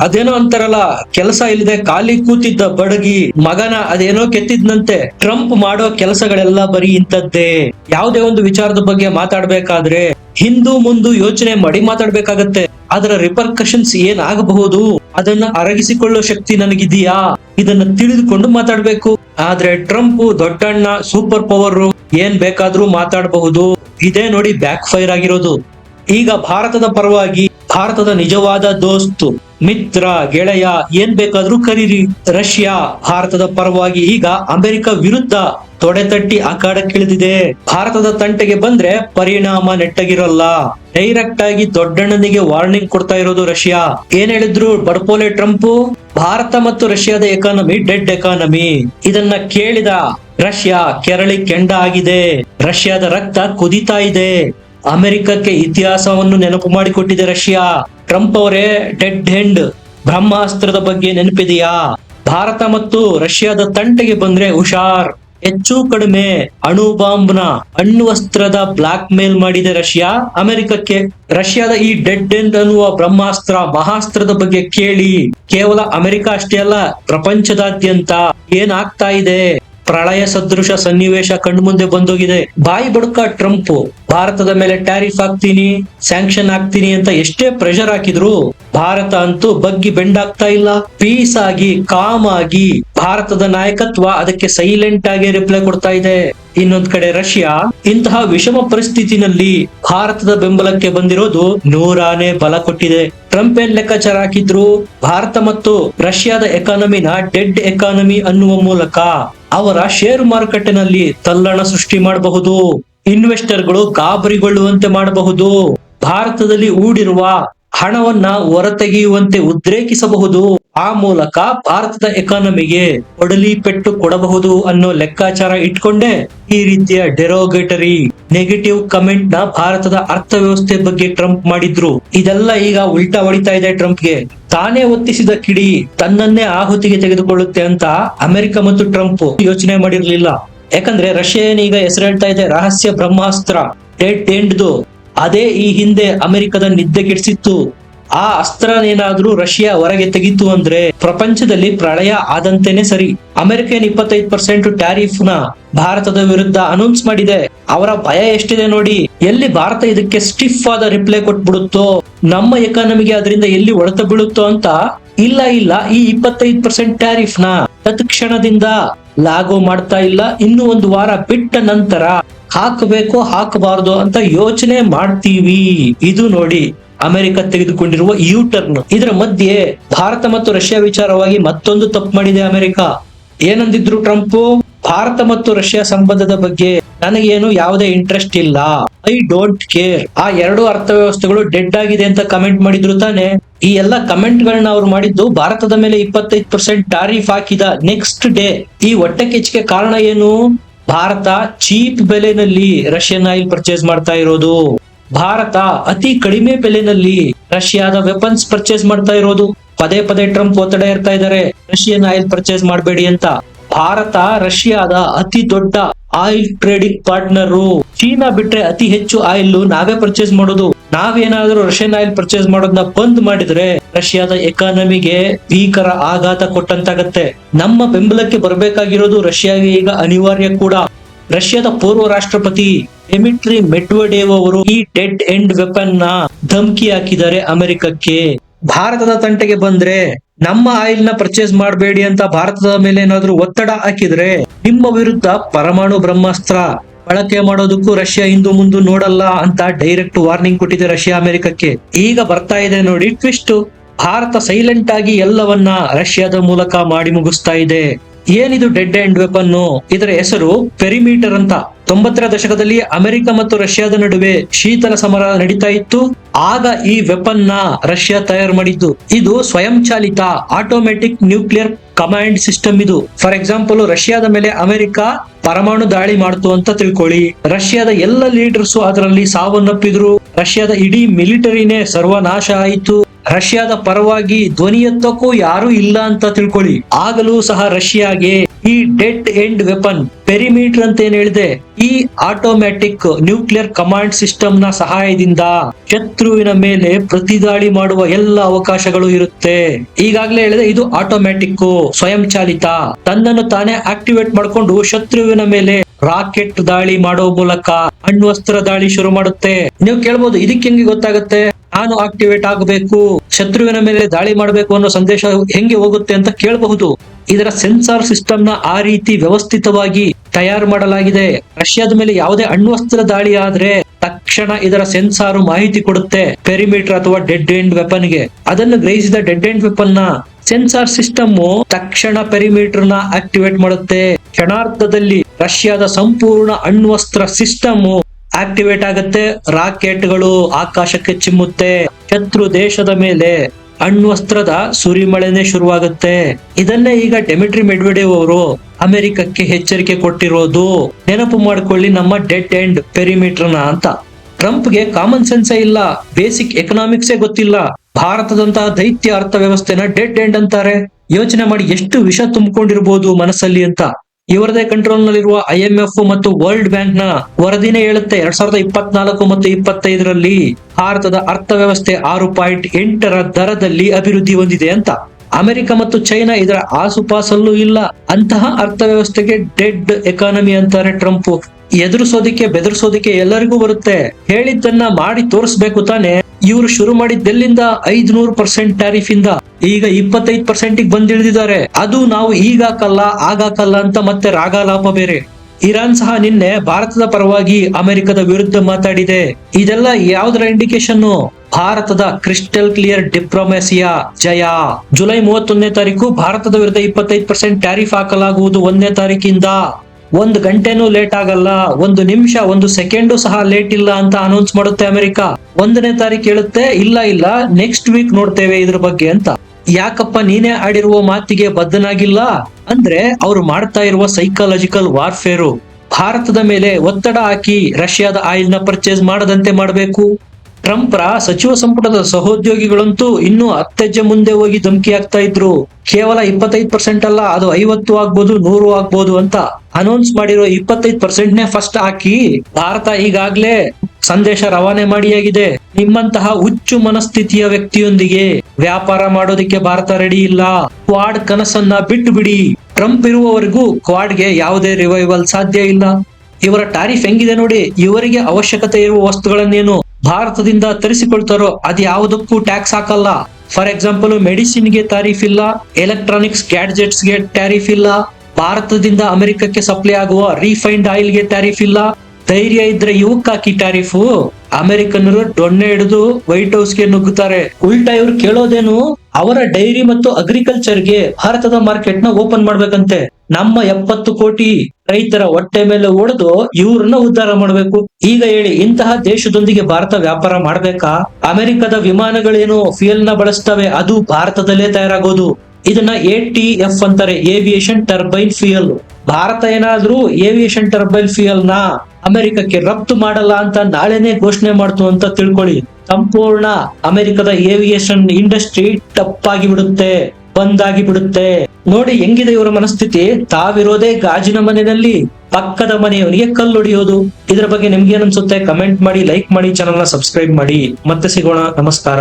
ಅದೇನೋ ಅಂತಾರಲ್ಲ, ಕೆಲಸ ಇಲ್ಲದೆ ಖಾಲಿ ಕೂತಿದ್ದ ಬಡಗಿ ಮಗನ ಅದೇನೋ ಕೆತ್ತಿದ್ನಂತೆ. ಟ್ರಂಪ್ ಮಾಡೋ ಕೆಲಸಗಳೆಲ್ಲ ಬರೀ ಇಂಥದ್ದೇ. ಯಾವುದೇ ಒಂದು ವಿಚಾರದ ಬಗ್ಗೆ ಮಾತಾಡ್ಬೇಕಾದ್ರೆ, ಹಿಂದು ಮುಂದು ಯೋಚನೆ ಮಾಡಿ ಮಾತಾಡ್ಬೇಕಾಗತ್ತೆ. ಅದರ ರಿಪರ್ಕಷನ್ಸ್ ಏನಾಗಬಹುದು? ಅದನ್ನ ಅರಗಿಸಿಕೊಳ್ಳೋ ಶಕ್ತಿ ನನಗಿದೆಯಾ? ಇದನ್ನ ತಿಳಿದುಕೊಂಡು ಮಾತಾಡ್ಬೇಕು. ಆದ್ರೆ ಟ್ರಂಪ್ ದೊಡ್ಡಣ್ಣ, ಸೂಪರ್ ಪವರ್ ಏನ್ ಬೇಕಾದ್ರೂ ಮಾತಾಡಬಹುದು. ಇದೇ ನೋಡಿ ಬ್ಯಾಕ್ ಫೈರ್ ಆಗಿರೋದು. ಈಗ ಭಾರತದ ಪರವಾಗಿ ಭಾರತದ ನಿಜವಾದ ದೋಸ್ತು. ಮಿತ್ರ, ಗೆಳೆಯ ಏನ್ ಬೇಕಾದ್ರೂ ಕರೀರಿ. ರಷ್ಯಾ ಭಾರತದ ಪರವಾಗಿ ಈಗ ಅಮೆರಿಕ ವಿರುದ್ಧ ತೊಡೆತಟ್ಟಿ ಅಖಾಡಕ್ಕಿಳಿದಿದೆ ಭಾರತದ ತಂಟೆಗೆ ಬಂದ್ರೆ ಪರಿಣಾಮ ನೆಟ್ಟಗಿರಲ್ಲ. ಡೈರೆಕ್ಟ್ ಆಗಿ ದೊಡ್ಡಣ್ಣನಿಗೆ ವಾರ್ನಿಂಗ್ ಕೊಡ್ತಾ ಇರೋದು ರಷ್ಯಾ. ಏನ್ ಹೇಳಿದ್ರು ಬಡ್ಪೋಲೆ ಟ್ರಂಪ್? ಭಾರತ ಮತ್ತು ರಷ್ಯಾದ ಎಕಾನಮಿ ಡೆಡ್ ಎಕಾನಮಿ ಇದನ್ನ ಕೇಳಿದ ರಷ್ಯಾ ಕೆರಳಿ ಕೆಂಡ ಆಗಿದೆ. ರಷ್ಯಾದ ರಕ್ತ ಕುದಿತಾ ಇದೆ. ಅಮೆರಿಕಕ್ಕೆ ಇತಿಹಾಸವನ್ನು ನೆನಪು ಮಾಡಿಕೊಟ್ಟಿದೆ ರಷ್ಯಾ. ಟ್ರಂಪ್ ಅವರೇ ಡೆಡ್ ಹೆಂಡ್ ಬ್ರಹ್ಮಾಸ್ತ್ರದ ಬಗ್ಗೆ ನೆನಪಿದೆಯಾ? ಭಾರತ ಮತ್ತು ರಷ್ಯಾದ ತಂಟೆಗೆ ಬಂದ್ರೆ ಹುಷಾರ್. ಹೆಚ್ಚು ಕಡಿಮೆ ಅಣು ಬಾಂಬ್ನ ಅಣ್ವಸ್ತ್ರದ ಬ್ಲಾಕ್ ಮೇಲ್ ಮಾಡಿದೆ ರಷ್ಯಾ. ಅಮೆರಿಕಕ್ಕೆ ರಷ್ಯಾದ ಈ ಡೆಡ್ ಎಂಡ್ ಅನ್ನುವ ಬ್ರಹ್ಮಾಸ್ತ್ರ ಮಹಾಸ್ತ್ರದ ಬಗ್ಗೆ ಕೇಳಿ. ಕೇವಲ ಅಮೆರಿಕ ಅಷ್ಟೇ ಅಲ್ಲ, ಪ್ರಪಂಚದಾದ್ಯಂತ ಏನಾಗ್ತಾ ಇದೆ? ಪ್ರಳಯ ಸದೃಶ ಸನ್ನಿವೇಶ ಕಣ್ಮುಂದೆ ಬಂದೋಗಿದೆ. ಬಾಯಿ ಬಡುಕ ಟ್ರಂಪ್, ಭಾರತದ ಮೇಲೆ ಟ್ಯಾರಿಫ್ ಹಾಕ್ತೀನಿ, ಸ್ಯಾಂಕ್ಷನ್ ಹಾಕ್ತೀನಿ ಅಂತ ಎಷ್ಟೇ ಪ್ರೆಷರ್ ಹಾಕಿದ್ರು ಭಾರತ ಅಂತೂ ಬಗ್ಗಿ ಬೆಂಡಾಗ್ತಾ ಇಲ್ಲ. ಪೀಸ್ ಆಗಿ ಕಾಮ್ ಆಗಿ ಭಾರತದ ನಾಯಕತ್ವ ಅದಕ್ಕೆ ಸೈಲೆಂಟ್ ಆಗಿ ರಿಪ್ಲೈ ಕೊಡ್ತಾ ಇದೆ. ಇನ್ನೊಂದ್ ಕಡೆ ರಷ್ಯಾ, ಇಂತಹ ವಿಷಮ ಪರಿಸ್ಥಿತಿನಲ್ಲಿ ಭಾರತದ ಬೆಂಬಲಕ್ಕೆ ಬಂದಿರೋದು ನೂರಾನೇ ಬಲ ಕೊಟ್ಟಿದೆ. ಟ್ರಂಪ್ ಏನ್ ಲೆಕ್ಕಾಚಾರ ಹಾಕಿದ್ರು? ಭಾರತ ಮತ್ತು ರಷ್ಯಾದ ಎಕಾನಮಿನ ಡೆಡ್ ಎಕಾನಮಿ ಅನ್ನುವ ಮೂಲಕ ಅವರ ಷೇರು ಮಾರುಕಟ್ಟೆನಲ್ಲಿ ತಲ್ಲಣ ಸೃಷ್ಟಿ ಮಾಡಬಹುದು. ಇನ್ವೆಸ್ಟರ್ಗಳು ಗಾಬರಿಗೊಳ್ಳುವಂತೆ ಮಾಡಬಹುದು. ಭಾರತದಲ್ಲಿ ಹೂಡಿರುವ ಹಣವನ್ನ ಹೊರತೆಗೆಯುವಂತೆ ಉದ್ರೇಕಿಸಬಹುದು. ಆ ಮೂಲಕ ಭಾರತದ ಎಕಾನಮಿಗೆ ಒಡಲಿ ಪೆಟ್ಟು ಕೊಡಬಹುದು ಅನ್ನೋ ಲೆಕ್ಕಾಚಾರ ಇಟ್ಕೊಂಡೇ ಈ ರೀತಿಯ ಡೆರೋಗೇಟರಿ ನೆಗೆಟಿವ್ ಕಮೆಂಟ್ನ ಭಾರತದ ಅರ್ಥವ್ಯವಸ್ಥೆ ಬಗ್ಗೆ ಟ್ರಂಪ್ ಮಾಡಿದ್ರು. ಇದೆಲ್ಲ ಈಗ ಉಲ್ಟಾ ಹೊಡಿತಾ ಇದೆ ಟ್ರಂಪ್ಗೆ ತಾನೇ ಒತ್ತಿಸಿದ ಕಿಡಿ ತನ್ನನ್ನೇ ಆಹುತಿಗೆ ತೆಗೆದುಕೊಳ್ಳುತ್ತೆ ಅಂತ ಅಮೆರಿಕ ಮತ್ತು ಟ್ರಂಪ್ ಯೋಚನೆ ಮಾಡಿರ್ಲಿಲ್ಲ. ಯಾಕಂದ್ರೆ ರಷ್ಯಾ ಈಗ ಹೆಸರು ಹೇಳ್ತಾ ಇದೆ ರಹಸ್ಯ ಬ್ರಹ್ಮಾಸ್ತ್ರ. ಎಂಡ್ದು ಅದೇ ಈ ಹಿಂದೆ ಅಮೆರಿಕದ ನಿದ್ದೆ ಕೆಡಿಸಿತ್ತು. ಆ ಅಸ್ತ್ರನೇನಾದ್ರೂ ರಷ್ಯಾ ಹೊರಗೆ ತೆಗೀತು ಅಂದ್ರೆ ಪ್ರಪಂಚದಲ್ಲಿ ಪ್ರಳಯ ಆದಂತೆನೆ ಸರಿ. ಅಮೆರಿಕನ್ ಇಪ್ಪತ್ತೈದು ಪರ್ಸೆಂಟ್ ಟ್ಯಾರಿಫ್ನ ಭಾರತದ ವಿರುದ್ಧ ಅನೌನ್ಸ್ ಮಾಡಿದೆ. ಅವರ ಭಯ ಎಷ್ಟಿದೆ ನೋಡಿ, ಎಲ್ಲಿ ಭಾರತ ಇದಕ್ಕೆ ಸ್ಟಿಫ್ ಆದ ರಿಪ್ಲೈ ಕೊಟ್ಬಿಡುತ್ತೋ, ನಮ್ಮ ಎಕಾನಮಿಗೆ ಅದರಿಂದ ಎಲ್ಲಿ ಹೊಡೆತ ಬೀಳುತ್ತೋ ಅಂತ ಇಲ್ಲ ಇಲ್ಲ ಈ ಇಪ್ಪತ್ತೈದು ಪರ್ಸೆಂಟ್ ಟ್ಯಾರಿಫ್ನ ತತ್ಕ್ಷಣದಿಂದ ಲಾಗು ಮಾಡ್ತಾ ಇಲ್ಲ. ಇನ್ನು ಒಂದು ವಾರ ಬಿಟ್ಟ ನಂತರ ಹಾಕಬೇಕು ಹಾಕಬಾರದು ಅಂತ ಯೋಚನೆ ಮಾಡ್ತೀವಿ. ಇದು ನೋಡಿ. ಅಮೆರಿಕ ತೆಗೆದುಕೊಂಡಿರುವ ಯು ಟರ್ನ್ ಇದರ ಮಧ್ಯೆ ಭಾರತ ಮತ್ತು ರಷ್ಯಾ ವಿಚಾರವಾಗಿ ಮತ್ತೊಂದು ತಪ್ಪು ಮಾಡಿದೆ ಅಮೆರಿಕ. ಏನಂದಿದ್ರು ಟ್ರಂಪ್? ಭಾರತ ಮತ್ತು ರಷ್ಯಾ ಸಂಬಂಧದ ಬಗ್ಗೆ ನನಗೇನು ಯಾವುದೇ ಇಂಟ್ರೆಸ್ಟ್ ಇಲ್ಲ. ಐ ಡೋಂಟ್ ಕೇರ್ ಆ ಎರಡು ಅರ್ಥವ್ಯವಸ್ಥೆಗಳು ಡೆಡ್ ಆಗಿದೆ ಅಂತ ಕಮೆಂಟ್ ಮಾಡಿದ್ರು ತಾನೆ. ಈ ಎಲ್ಲ ಕಮೆಂಟ್ ಗಳನ್ನ ಅವ್ರು ಮಾಡಿದ್ದು ಭಾರತದ ಮೇಲೆ ಇಪ್ಪತ್ತೈದು ಪರ್ಸೆಂಟ್ ಟಾರಿಫ್ ಹಾಕಿದ ನೆಕ್ಸ್ಟ್ ಡೇ ಈ ಹೊಟ್ಟೆ ಕೆಚ್ಚಿಗೆ ಕಾರಣ ಏನು? ಭಾರತ ಚೀಪ್ ಬೆಲೆನಲ್ಲಿ ರಷ್ಯನ್ ಆಯಿಲ್ ಪರ್ಚೇಸ್ ಮಾಡ್ತಾ ಇರೋದು. ಭಾರತ ಅತಿ ಕಡಿಮೆ ಬೆಲೆನಲ್ಲಿ ರಷ್ಯಾದ ವೆಪನ್ಸ್ ಪರ್ಚೇಸ್ ಮಾಡ್ತಾ ಇರೋದು. ಪದೇ ಪದೇ ಟ್ರಂಪ್ ಒತ್ತಡ ಇರ್ತಾ ಇದ್ದಾರೆ. ರಷ್ಯನ್ ಆಯಿಲ್ ಪರ್ಚೇಸ್ ಮಾಡಬೇಡಿ ಅಂತ. ಭಾರತ ರಷ್ಯಾದ ಅತಿ ದೊಡ್ಡ ಆಯಿಲ್ ಟ್ರೇಡಿಂಗ್ ಪಾರ್ಟ್ನರ್ ಚೀನಾ ಬಿಟ್ರೆ ಅತಿ ಹೆಚ್ಚು ಆಯಿಲ್ ನಾವೇ ಪರ್ಚೇಸ್ ಮಾಡೋದು. ನಾವೇನಾದ್ರೂ ರಷ್ಯನ್ ಆಯಿಲ್ ಪರ್ಚೇಸ್ ಮಾಡೋದನ್ನ ಬಂದ್ ಮಾಡಿದ್ರೆ ರಷ್ಯಾದ ಎಕಾನಮಿಗೆ ಭೀಕರ ಆಘಾತ ಕೊಟ್ಟಂತಾಗತ್ತೆ. ನಮ್ಮ ಬೆಂಬಲಕ್ಕೆ ಬರಬೇಕಾಗಿರೋದು ರಷ್ಯಾಗೆ ಈಗ ಅನಿವಾರ್ಯ ಕೂಡ. ರಷ್ಯಾದ ಪೂರ್ವ ರಾಷ್ಟ್ರಪತಿ ಎಮಿಟ್ರಿ ಮೆಟ್ವಡೇವ್ ಅವರು ಈ ಡೆಡ್ ಎಂಡ್ ವೆಪನ್ನ ಧಮಕಿ ಹಾಕಿದ್ದಾರೆ ಅಮೆರಿಕಕ್ಕೆ. ಭಾರತದ ತಂಟೆಗೆ ಬಂದ್ರೆ ನಮ್ಮ ಆಯಿಲ್ನ ಪರ್ಚೇಸ್ ಮಾಡಬೇಡಿ ಅಂತ ಭಾರತದ ಮೇಲೆ ಏನಾದ್ರೂ ಒತ್ತಡ ಹಾಕಿದ್ರೆ ನಿಮ್ಮ ವಿರುದ್ಧ ಪರಮಾಣು ಬ್ರಹ್ಮಾಸ್ತ್ರ ಬಳಕೆ ಮಾಡೋದಕ್ಕೂ ರಷ್ಯಾ ಹಿಂದೂ ಮುಂದೆ ನೋಡಲ್ಲ ಅಂತ ಡೈರೆಕ್ಟ್ ವಾರ್ನಿಂಗ್ ಕೊಟ್ಟಿದೆ ರಷ್ಯಾ ಅಮೆರಿಕಕ್ಕೆ. ಈಗ ಬರ್ತಾ ಇದೆ ನೋಡಿ ಟ್ವಿಸ್ಟ್ ಭಾರತ ಸೈಲೆಂಟ್ ಆಗಿ ಎಲ್ಲವನ್ನ ರಷ್ಯಾದ ಮೂಲಕ ಮಾಡಿ ಮುಗಿಸ್ತಾ ಇದೆ. ಏನಿದು ಡೆಡ್ ಎಂಡ್ ವೆಪನ್ ಇದರ ಹೆಸರು ಪೆರಿಮೀಟರ್ ಅಂತ. ತೊಂಬತ್ತರ ದಶಕದಲ್ಲಿ ಅಮೆರಿಕ ಮತ್ತು ರಷ್ಯಾದ ನಡುವೆ ಶೀತಲ ಸಮರ ನಡೀತಾ ಇತ್ತು. ಆಗ ಈ ವೆಪನ್ನ ರಷ್ಯಾ ತಯಾರು ಮಾಡಿದ್ದು. ಇದು ಸ್ವಯಂಚಾಲಿತ ಆಟೋಮೆಟಿಕ್ ನ್ಯೂಕ್ಲಿಯರ್ ಕಮಾಂಡ್ ಸಿಸ್ಟಮ್ ಇದು. ಫಾರ್ ಎಕ್ಸಾಂಪಲ್ ರಷ್ಯಾದ ಮೇಲೆ ಅಮೆರಿಕ ಪರಮಾಣು ದಾಳಿ ಮಾಡ್ತು ಅಂತ ತಿಳ್ಕೊಳ್ಳಿ. ರಷ್ಯಾದ ಎಲ್ಲ ಲೀಡರ್ಸ್ ಅದರಲ್ಲಿ ಸಾವನ್ನಪ್ಪಿದ್ರು. ರಷ್ಯಾದ ಇಡೀ ಮಿಲಿಟರಿನೇ ಸರ್ವನಾಶ ಆಯಿತು. ರಷ್ಯಾದ ಪರವಾಗಿ ಧ್ವನಿ ಎತ್ತಕ್ಕೂ ಯಾರು ಇಲ್ಲ ಅಂತ ತಿಳ್ಕೊಳ್ಳಿ. ಆಗಲೂ ಸಹ ರಷ್ಯಾಗೆ ಈ ಡೆಡ್ ಎಂಡ್ ವೆಪನ್ ಪೆರಿಮೀಟರ್ ಅಂತ ಏನ್ ಹೇಳಿದೆ, ಈ ಆಟೋಮ್ಯಾಟಿಕ್ ನ್ಯೂಕ್ಲಿಯರ್ ಕಮಾಂಡ್ ಸಿಸ್ಟಮ್ನ ಸಹಾಯದಿಂದ ಶತ್ರುವಿನ ಮೇಲೆ ಪ್ರತಿದಾಳಿ ಮಾಡುವ ಎಲ್ಲ ಅವಕಾಶಗಳು ಇರುತ್ತೆ. ಈಗಾಗಲೇ ಹೇಳಿದೆ, ಇದು ಆಟೋಮ್ಯಾಟಿಕ್ ಸ್ವಯಂ ಚಾಲಿತ ತನ್ನನ್ನು ತಾನೇ ಆಕ್ಟಿವೇಟ್ ಮಾಡ್ಕೊಂಡು ಶತ್ರುವಿನ ಮೇಲೆ ರಾಕೆಟ್ ದಾಳಿ ಮಾಡೋ ಮೂಲಕ ಅಣ್ವಸ್ತ್ರ ದಾಳಿ ಶುರು ಮಾಡುತ್ತೆ. ನೀವು ಕೇಳ್ಬೋದು, ಇದಕ್ಕೆ ಹೆಂಗೆ ಗೊತ್ತಾಗುತ್ತೆ? ನಾನು ಆಕ್ಟಿವೇಟ್ ಆಗಬೇಕು, ಶತ್ರುವಿನ ಮೇಲೆ ದಾಳಿ ಮಾಡಬೇಕು ಅನ್ನೋ ಸಂದೇಶ ಹೆಂಗೆ ಹೋಗುತ್ತೆ ಅಂತ ಕೇಳಬಹುದು. ಇದರ ಸೆನ್ಸಾರ್ ಸಿಸ್ಟಮ್ನ ಆ ರೀತಿ ವ್ಯವಸ್ಥಿತವಾಗಿ ತಯಾರು ಮಾಡಲಾಗಿದೆ. ರಷ್ಯಾದ ಮೇಲೆ ಯಾವುದೇ ಅಣ್ವಸ್ತ್ರ ದಾಳಿ ಆದ್ರೆ ತಕ್ಷಣ ಇದರ ಸೆನ್ಸಾರ್ ಮಾಹಿತಿ ಕೊಡುತ್ತೆ ಪೆರಿಮೀಟರ್ ಅಥವಾ ಡೆಡ್ ಎಂಡ್ ವೆಪನ್ಗೆ. ಅದನ್ನು ಗ್ರಹಿಸಿದ ಡೆಡ್ ಎಂಡ್ ವೆಪನ್ನ ಸೆನ್ಸಾರ್ ಸಿಸ್ಟಮ್ ತಕ್ಷಣ ಪೆರಿಮೀಟರ್ನ ಆಕ್ಟಿವೇಟ್ ಮಾಡುತ್ತೆ. ಕ್ಷಣಾರ್ಧದಲ್ಲಿ ರಷ್ಯಾದ ಸಂಪೂರ್ಣ ಅಣ್ವಸ್ತ್ರ ಸಿಸ್ಟಮ್ ಆಕ್ಟಿವೇಟ್ ಆಗುತ್ತೆ. ರಾಕೆಟ್ಗಳು ಆಕಾಶಕ್ಕೆ ಚಿಮ್ಮುತ್ತೆ. ಶತ್ರು ದೇಶದ ಮೇಲೆ ಅಣ್ವಸ್ತ್ರದ ಸುರಿಮಳೆನೆ ಶುರುವಾಗುತ್ತೆ. ಇದನ್ನೇ ಈಗ ಡೆಮಿಟ್ರಿ ಮೆಡ್ವೆಡೇವ್ ಅವರು ಅಮೆರಿಕಕ್ಕೆ ಎಚ್ಚರಿಕೆ ಕೊಟ್ಟಿರೋದು. ನೆನಪು ಮಾಡ್ಕೊಳ್ಳಿ ನಮ್ಮ ಡೆಡ್ ಎಂಡ್ ಪೆರಿಮೀಟರ್ನ ಅಂತ. ಟ್ರಂಪ್ಗೆ ಕಾಮನ್ ಸೆನ್ಸೇ ಇಲ್ಲ. ಬೇಸಿಕ್ ಎಕನಾಮಿಕ್ಸೇ ಗೊತ್ತಿಲ್ಲ. ಭಾರತದಂತಹ ದೈತ್ಯ ಅರ್ಥವ್ಯವಸ್ಥೆನ ಡೆಡ್ ಎಂಡ್ ಅಂತಾರೆ. ಯೋಚನೆ ಮಾಡಿ ಎಷ್ಟು ವಿಷ ತುಂಬಿಕೊಂಡಿರ್ಬೋದು ಮನಸ್ಸಲ್ಲಿ ಅಂತ. ಇವರದೇ ಕಂಟ್ರೋಲ್ ನಲ್ಲಿರುವ ಐ ಎಂ ಎಫ್ ಮತ್ತು ವರ್ಲ್ಡ್ ಬ್ಯಾಂಕ್ನ ವರದಿನೇ ಹೇಳುತ್ತೆ ಎರಡ್ ಸಾವಿರದ ಇಪ್ಪತ್ನಾಲ್ಕು ಮತ್ತು ಇಪ್ಪತ್ತೈದರಲ್ಲಿ ಭಾರತದ ಅರ್ಥವ್ಯವಸ್ಥೆ ಆರು ಪಾಯಿಂಟ್ ಎಂಟರ ದರದಲ್ಲಿ ಅಭಿವೃದ್ಧಿ ಹೊಂದಿದೆ ಅಂತ. ಅಮೆರಿಕ ಮತ್ತು ಚೈನಾ ಇದರ ಆಸುಪಾಸಲ್ಲೂ ಇಲ್ಲ. ಅಂತಹ ಅರ್ಥವ್ಯವಸ್ಥೆಗೆ ಡೆಡ್ ಎಕಾನಮಿ ಅಂತಾರೆ ಟ್ರಂಪ್. ಎದುರಿಸೋದಿಕ್ಕೆ ಬೆದರಿಸೋದಿಕ್ಕೆ ಎಲ್ಲರಿಗೂ ಬರುತ್ತೆ. ಹೇಳಿದ್ದನ್ನ ಮಾಡಿ ತೋರಿಸ್ಬೇಕು ತಾನೆ. ಇವರು ಶುರು ಮಾಡಿದ್ದೆಲ್ಲಿಂದ ಐದ್ನೂರು ಪರ್ಸೆಂಟ್ ಟ್ಯಾರಿಫ್ ಇಂದ ಈಗ ಇಪ್ಪತ್ತೈದು ಪರ್ಸೆಂಟ್ ಬಂದಿಳಿದಿದ್ದಾರೆ. ಅದು ನಾವು ಈಗ ಹಾಕಲ್ಲ, ಆಗ ಹಾಕಲ್ಲ ಅಂತ ಮತ್ತೆ ರಾಗಾಲಾಪ ಬೇರೆ. ಇರಾನ್ ಸಹ ನಿನ್ನೆ ಭಾರತದ ಪರವಾಗಿ ಅಮೆರಿಕದ ವಿರುದ್ಧ ಮಾತಾಡಿದೆ. ಇದೆಲ್ಲ ಯಾವ್ದರ ಇಂಡಿಕೇಶನ್ ಭಾರತದ ಕ್ರಿಸ್ಟಲ್ ಕ್ಲಿಯರ್ ಡಿಪ್ಲೊಮೆಸಿಯ ಜಯ. ಜುಲೈ ಮೂವತ್ತೊಂದನೇ ತಾರೀಕು ಭಾರತದ ವಿರುದ್ಧ ಇಪ್ಪತ್ತೈದು ಪರ್ಸೆಂಟ್ ಟ್ಯಾರಿಫ್ ಹಾಕಲಾಗುವುದು ಒಂದನೇ ತಾರೀಕಿಂದ. ಒಂದು ಗಂಟೆನೂ ಲೇಟ್ ಆಗಲ್ಲ, ಒಂದು ನಿಮಿಷ, ಒಂದು ಸೆಕೆಂಡು ಸಹ ಲೇಟ್ ಇಲ್ಲ ಅಂತ ಅನೌನ್ಸ್ ಮಾಡುತ್ತೆ ಅಮೆರಿಕ. ಒಂದನೇ ತಾರೀಕು ಹೇಳುತ್ತೆ, ಇಲ್ಲ ಇಲ್ಲ ನೆಕ್ಸ್ಟ್ ವೀಕ್ ನೋಡ್ತೇವೆ ಇದ್ರ ಬಗ್ಗೆ ಅಂತ. ಯಾಕಪ್ಪ ನೀನೇ ಆಡಿರುವ ಮಾತಿಗೆ ಬದ್ಧನಾಗಿಲ್ಲ? ಅಂದ್ರೆ ಅವ್ರು ಮಾಡ್ತಾ ಇರುವ ಸೈಕಾಲಜಿಕಲ್ ವಾರ್ಫೇರು ಭಾರತದ ಮೇಲೆ ಒತ್ತಡ ಹಾಕಿ ರಷ್ಯಾದ ಆಯಿಲ್ನ ಪರ್ಚೇಸ್ ಮಾಡದಂತೆ ಮಾಡಬೇಕು. ಟ್ರಂಪ್ರ ಸಚಿವ ಸಂಪುಟದ ಸಹೋದ್ಯೋಗಿಗಳಂತೂ ಇನ್ನೂ ಅತ್ತೆಜ್ಜೆ ಮುಂದೆ ಹೋಗಿ ಧಮಕಿ ಆಗ್ತಾ ಇದ್ರು. ಕೇವಲ ಇಪ್ಪತ್ತೈದು ಪರ್ಸೆಂಟ್ ಅಲ್ಲ, ಅದು ಐವತ್ತು ಆಗ್ಬೋದು, ನೂರು ಆಗ್ಬೋದು ಅಂತ ಅನೌನ್ಸ್ ಮಾಡಿರೋ ಇಪ್ಪತ್ತೈದು ಪರ್ಸೆಂಟ್ ನೇ ಫಸ್ಟ್ ಹಾಕಿ ಭಾರತ ಈಗಾಗ್ಲೇ ಸಂದೇಶ ರವಾನೆ ಮಾಡಿಯಾಗಿದೆ. ನಿಮ್ಮಂತಹ ಹುಚ್ಚು ಮನಸ್ಥಿತಿಯ ವ್ಯಕ್ತಿಯೊಂದಿಗೆ ವ್ಯಾಪಾರ ಮಾಡೋದಿಕ್ಕೆ ಭಾರತ ರೆಡಿ ಇಲ್ಲ. ಕ್ವಾಡ್ ಕನಸನ್ನ ಬಿಟ್ಟು ಬಿಡಿ ಟ್ರಂಪ್ ಇರುವವರೆಗೂ ಕ್ವಾಡ್ಗೆ ಯಾವುದೇ ರಿವೈವಲ್ ಸಾಧ್ಯ ಇಲ್ಲ. ಇವರ ಟಾರಿಫ್ ಹೆಂಗಿದೆ ನೋಡಿ, ಇವರಿಗೆ ಅವಶ್ಯಕತೆ ಇರುವ ವಸ್ತುಗಳನ್ನೇನು ಭಾರತದಿಂದ ತರಿಸಿಕೊಳ್ತಾರೋ ಅದು ಯಾವುದಕ್ಕೂ ಟ್ಯಾಕ್ಸ್ ಹಾಕಲ್ಲ. ಫಾರ್ ಎಕ್ಸಾಂಪಲ್ ಮೆಡಿಸಿನ್ಗೆ ತಾರೀಫ್ ಇಲ್ಲ, ಎಲೆಕ್ಟ್ರಾನಿಕ್ಸ್ ಗ್ಯಾಡ್ಜೆಟ್ಸ್ಗೆ ಟ್ಯಾರಿಫ್ ಇಲ್ಲ, ಭಾರತದಿಂದ ಅಮೆರಿಕಕ್ಕೆ ಸಪ್ಲೈ ಆಗುವ ರೀಫೈನ್ಡ್ ಆಯಿಲ್ಗೆ ಟ್ಯಾರಿಫ್ ಇಲ್ಲ, ಧೈರ್ಯ ಇದ್ರೆ ಇವಕ್ಕಾಕಿ ಟ್ಯಾರಿಫ್. ಅಮೆರಿಕನ್ನರು ಡೊಣ್ಣೆ ಹಿಡಿದು ವೈಟ್ ಹೌಸ್ಗೆ ನುಗ್ಗುತ್ತಾರೆ. ಉಲ್ಟಾ ಇವ್ರು ಕೇಳೋದೇನು? ಅವರ ಡೈರಿ ಮತ್ತು ಅಗ್ರಿಕಲ್ಚರ್ಗೆ ಭಾರತದ ಮಾರ್ಕೆಟ್ನ ಓಪನ್ ಮಾಡ್ಬೇಕಂತೆ. ನಮ್ಮ ಎಪ್ಪತ್ತು ಕೋಟಿ ರೈತರ ಹೊಟ್ಟೆ ಮೇಲೆ ಓಡದು ಇವ್ರನ್ನ ಉದ್ಧಾರ ಮಾಡಬೇಕು. ಈಗ ಹೇಳಿ, ಇಂತಹ ದೇಶದೊಂದಿಗೆ ಭಾರತ ವ್ಯಾಪಾರ ಮಾಡ್ಬೇಕಾ? ಅಮೆರಿಕದ ವಿಮಾನಗಳೇನು ಫ್ಯೂಯಲ್ನ ಬಳಸ್ತವೆ? ಅದು ಭಾರತದಲ್ಲೇ ತಯಾರಾಗೋದು. ಇದನ್ನ ಎ ಟಿ ಎಫ್ ಅಂತಾರೆ ಏವಿಯೇಷನ್ ಟರ್ಬೈನ್ ಫ್ಯೂಯಲ್ ಭಾರತ ಏನಾದ್ರೂ ಏವಿಯೇಷನ್ ಟರ್ಬೈನ್ ಫ್ಯೂಯಲ್ನ ಅಮೆರಿಕಕ್ಕೆ ರಫ್ತು ಮಾಡಲ್ಲ ಅಂತ ನಾಳೆನೆ ಘೋಷಣೆ ಮಾಡ್ತು ಅಂತ ತಿಳ್ಕೊಳ್ಳಿ. ಸಂಪೂರ್ಣ ಅಮೆರಿಕದ ಏವಿಯೇಷನ್ ಇಂಡಸ್ಟ್ರಿ ಟಪ್ಪಾಗಿ ಬಿಡುತ್ತೆ ಬಂದಾಗಿ ಬಿಡುತ್ತೆ ನೋಡಿ ಹೆಂಗಿದೆ ಇವರ ಮನಸ್ಥಿತಿ? ತಾವಿರೋದೇ ಗಾಜಿನ ಮನೆಯಲ್ಲಿ, ಪಕ್ಕದ ಮನೆಯವನಿಗೆ ಕಲ್ಲೊಡಿಯೋದು. ಇದರ ಬಗ್ಗೆ ನಿಮ್ಗೆ ಅನ್ಸುತ್ತೆ ಕಮೆಂಟ್ ಮಾಡಿ ಲೈಕ್ ಮಾಡಿ ಚಾನಲ್ನ ಸಬ್ಸ್ಕ್ರೈಬ್ ಮಾಡಿ. ಮತ್ತೆ ಸಿಗೋಣ. ನಮಸ್ಕಾರ.